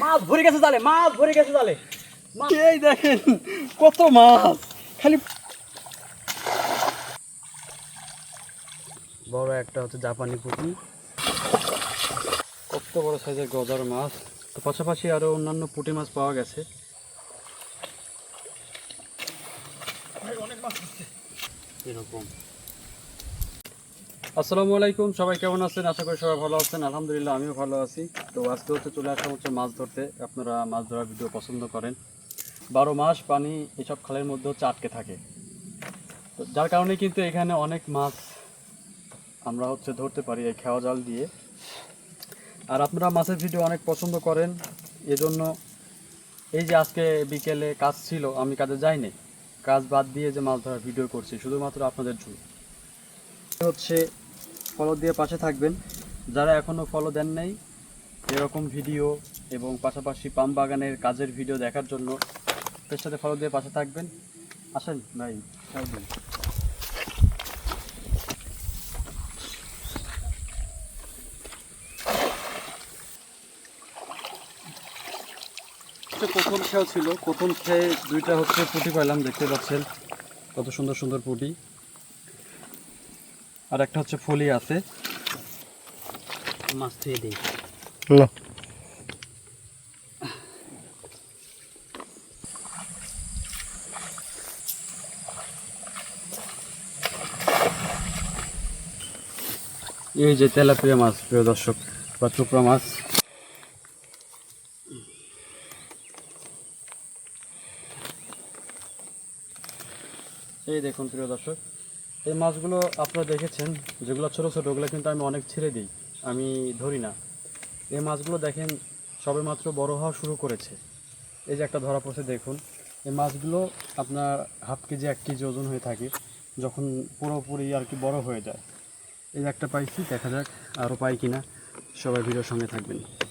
মাছ ভরে গেছে জালে মাছ ভরে গেছে জালে। এই দেখেন কত মাছ। খালি বড় একটা হচ্ছে জাপানি পুঁটি। কত বড় সাইজের গজার মাছ। তো পাশাপাশি আরও অন্যান্য পুঁটি মাছ পাওয়া গেছে। এরকম। আসসালামু আলাইকুম, সবাই কেমন আছেন? আশা করি সবাই ভালো আছেন। আলহামদুলিল্লাহ, আমিও ভালো আছি। তো আজকে হচ্ছে চলে আসা হচ্ছে মাছ ধরতে। আপনারা মাছ ধরার ভিডিও পছন্দ করেন। বারো মাস পানি এসব খালের মধ্যে হচ্ছে আটকে থাকে। তো যার কারণে কিন্তু এখানে অনেক মাছ আমরা হচ্ছে ধরতে পারি এই খেওয়া জাল দিয়ে। আর আপনারা মাছের ভিডিও অনেক পছন্দ করেন। এজন্য এই যে আজকে বিকেলে কাজ ছিল, আমি কাজে যাইনি। কাজ বাদ দিয়ে যে মাছ ধরার ভিডিও করছি, শুধুমাত্র আপনাদের জন্য। হচ্ছে ফলো দিয়ে পাশে থাকবেন। যারা এখনও ফলো দেন নাই, এরকম ভিডিও এবং পাশাপাশি পাম বাগানের কাজের ভিডিও দেখার জন্য তার সাথে ফলো দিয়ে পাশে থাকবেন। আসেন ভাই হচ্ছে প্রথম খেয়াও ছিল, প্রথম খেয়ে দুইটা হচ্ছে পুঁটি পাইলাম, দেখতে পাচ্ছেন। কত সুন্দর সুন্দর পুঁটি। আর একটা হচ্ছে ফলি আছে। মাছ ধুয়ে দিই। এই যে তেলাপিয়া মাছ প্রিয় দর্শক বা চোপড়া মাছ। এই দেখুন প্রিয় দর্শক। এই মাছগুলো আপনারা দেখেছেন, যেগুলো ছোটো ছোটো, ওগুলো কিন্তু আমি অনেক ছেড়ে দিই। আমি ধরি না। এই মাছগুলো দেখেন সবেমাত্র বড় হওয়া শুরু করেছে। এই যে একটা ধরা পড়ছে, দেখুন। এই মাছগুলো আপনার হাফ কেজি, এক কেজি ওজন হয়ে থাকে, যখন পুরোপুরি আর কি বড় হয়ে যায়। এই একটা পাইছি, দেখা যাক আরও পাই কিনা। সবাই ভিডিওর সঙ্গে থাকবেন।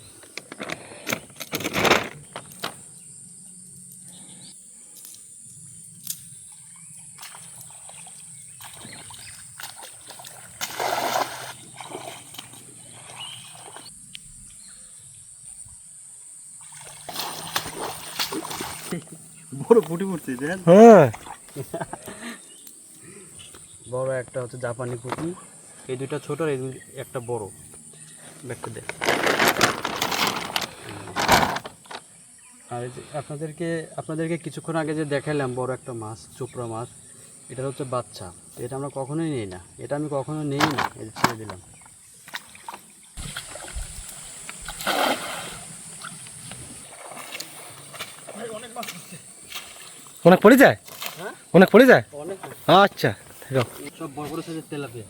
বড় ফুটছে দেখেন হ্যাঁ। বড় একটা হচ্ছে জাপানি পুঁটি এই দুইটা ছোট আর এই দুই একটা বড়। ব্যাগটা দেখ। আর আপনাদেরকে আপনাদেরকে কিছুক্ষণ আগে যে দেখালাম বড় একটা মাছ চোপড়া মাছ এটা হচ্ছে বাচ্চা। এটা আমরা কখনোই নিই না। এটা আমি কখনো নিই না এটা ছেড়ে দিলাম। অনেক পড়ে যায়? হ্যাঁ? অনেক পড়ে যায়? অনেক আচ্ছা থাকো। সব বড় বড় সাইজের তেলাপিয়া।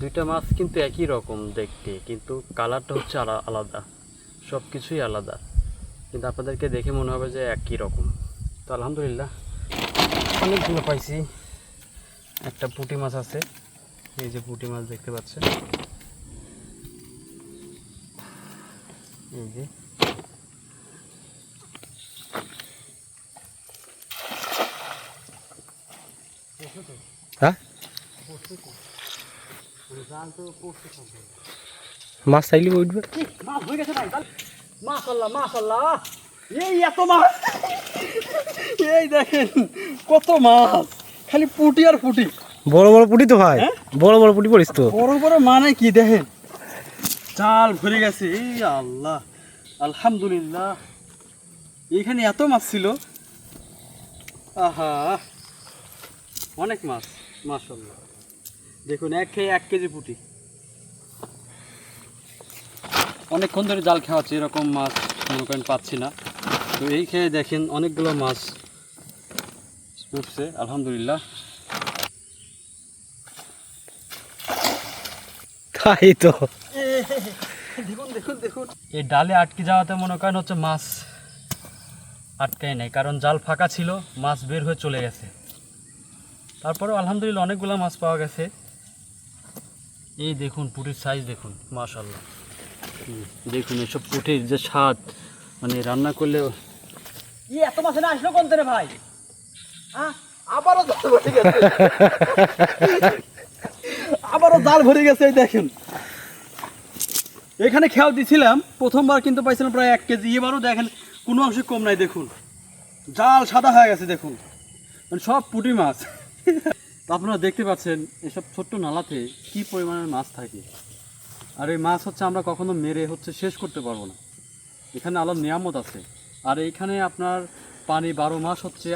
দুইটা মাছ কিন্তু একই রকম দেখতে কিন্তু কালারটা হচ্ছে আলা- আলাদা। সব কিছুই আলাদা। কিন্তু আপনাদেরকে দেখে মনে হবে যে একই রকম। তো আলহামদুলিল্লাহ অনেকগুলো পাইছি। একটা পুঁটি মাছ আছে। এই যে পুঁটি মাছ দেখতে পাচ্ছেন। এই যে হ্যাঁ মাছ চাইলে উঠবে। মাশাল্লাহ মাশাল্লাহ। এই এত মাছ। এই দেখেন কত মাছ। খালি পুটি আর পুটি। বড় বড় পুটি তো ভাই। হ্যাঁ? বড় বড় পুটি পড়িস তো। বড় বড় মানে কি দেখেন? চাল ভরে গেছে, এই আল্লাহ। আলহামদুলিল্লাহ। এইখানে এত মাছ ছিল। আহা, অনেক মাছ মাশাল্লাহ দেখুন, এক খেয়ে এক কেজি পুটি। অনেকক্ষণ ধরে জাল খাওয়াচ্ছে এরকম মাছ মনে করেন পাচ্ছি না। তো এই খেয়ে দেখেন, অনেকগুলো মাছ উঠছে, আলহামদুলিল্লাহ। তাই তো। দেখুন দেখুন দেখুন। এই ডালে আটকে যাওয়াতে মনে করেন হচ্ছে মাছ আটকায় নাই কারণ জাল ফাঁকা ছিল মাছ বের হয়ে চলে গেছে। তারপরেও আলহামদুলিল্লাহ অনেকগুলো মাছ পাওয়া গেছে। এই দেখুন পুটির সাইজ দেখুন মাশাল্লাহ দেখুন এসব পুটির যে স্বাদ মানে রান্না করলে ই এত মাছ না আসলো কোন ভাই? হ্যাঁ? আবারও ধরতে পড়ে গেছে। আবারও জাল ভরে গেছে এই দেখেন। এখানে খেয়াল দিছিলাম, প্রথমবার কিন্তু পাইছিলাম প্রায় এক কেজি, এবারও দেখেন কোনো অংশে কম নাই, দেখুন। জাল সাদা হয়ে গেছে, দেখুন। মানে সব পুঁটি মাছ। আপনারা দেখতে পাচ্ছেন, এসব ছোট্ট নালাতে কি পরিমাণের মাছ থাকে। আর এই মাছ হচ্ছে আমরা কখনো মেরে হচ্ছে শেষ করতে পারব না। এখানে আলাদা নিয়ামত আছে। আর এইখানে আপনার পানি বারো মাস হচ্ছে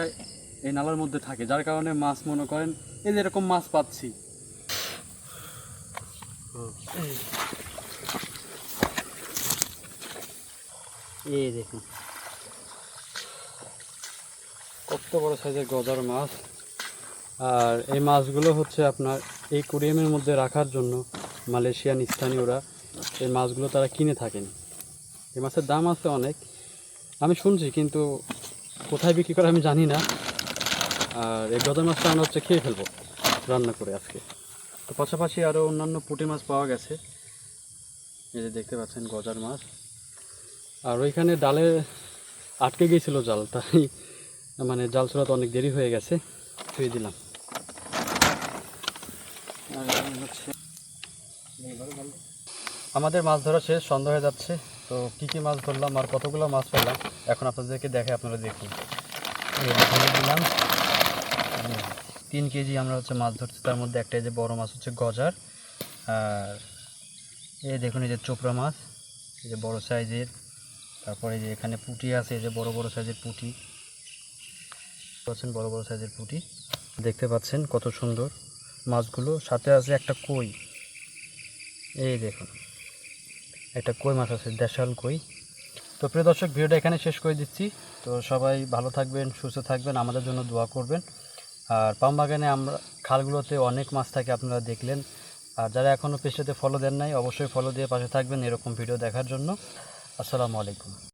এই নালার মধ্যে থাকে, যার কারণে মাছ, মনে করেন, এই যে এরকম মাছ পাচ্ছি। এই দেখুন। কত বড় সাইজের গজার মাছ। আর এই মাছগুলো হচ্ছে আপনার এই কোরিয়ামের মধ্যে রাখার জন্য মালয়েশিয়ান স্থানীয়রা এই মাছগুলো তারা কিনে থাকেন। এই মাছের দাম আছে অনেক। আমি শুনছি কিন্তু কোথায় বিক্রি করে আমি জানি না। আর এই গজার মাছটা আমরা হচ্ছে খেয়ে ফেলব রান্না করে আজকে। তো পাশাপাশি আরও অন্যান্য পুঁটি মাছ পাওয়া গেছে। এই যে দেখতে পাচ্ছেন গজার মাছ। আর ওইখানে ডালে আটকে গিয়েছিল জাল, তাই মানে জাল ছোড়াতে অনেক দেরি হয়ে গেছে, ছুঁয়ে দিলাম। আমাদের মাছ ধরা শেষ, সন্ধ্যা হয়ে যাচ্ছে, তো কী কী মাছ ধরলাম আর কতগুলো মাছ পেলাম, এখন আপনাদেরকে দেখে আপনারা দেখুন। দিলাম। তিন কেজি আমরা হচ্ছে মাছ ধরছি, তার মধ্যে একটা যে বড় মাছ হচ্ছে গজার, আর এই দেখুন এই যে চোপড়া মাছ, এই যে বড় সাইজের তারপরে যে এখানে পুঁটি আছে যে বড় বড় সাইজের পুঁটি। পাচ্ছেন বড় বড় সাইজের পুঁটি। দেখতে পাচ্ছেন কত সুন্দর মাছগুলো। সাথে আছে একটা কই। এই দেখুন, একটা কই মাছ আছে, দেশাল কই। তো প্রিয় দর্শক, ভিডিওটা এখানে শেষ করে দিচ্ছি। তো সবাই ভালো থাকবেন, সুস্থ থাকবেন, আমাদের জন্য দোয়া করবেন। আর বাগানে আমরা, খালগুলোতে অনেক মাছ থাকে আপনারা দেখলেন। আর যারা এখনও পেজটাতে ফলো দেন নাই, অবশ্যই ফলো দিয়ে পাশে থাকবেন এরকম ভিডিও দেখার জন্য। আসসালামু আলাইকুম।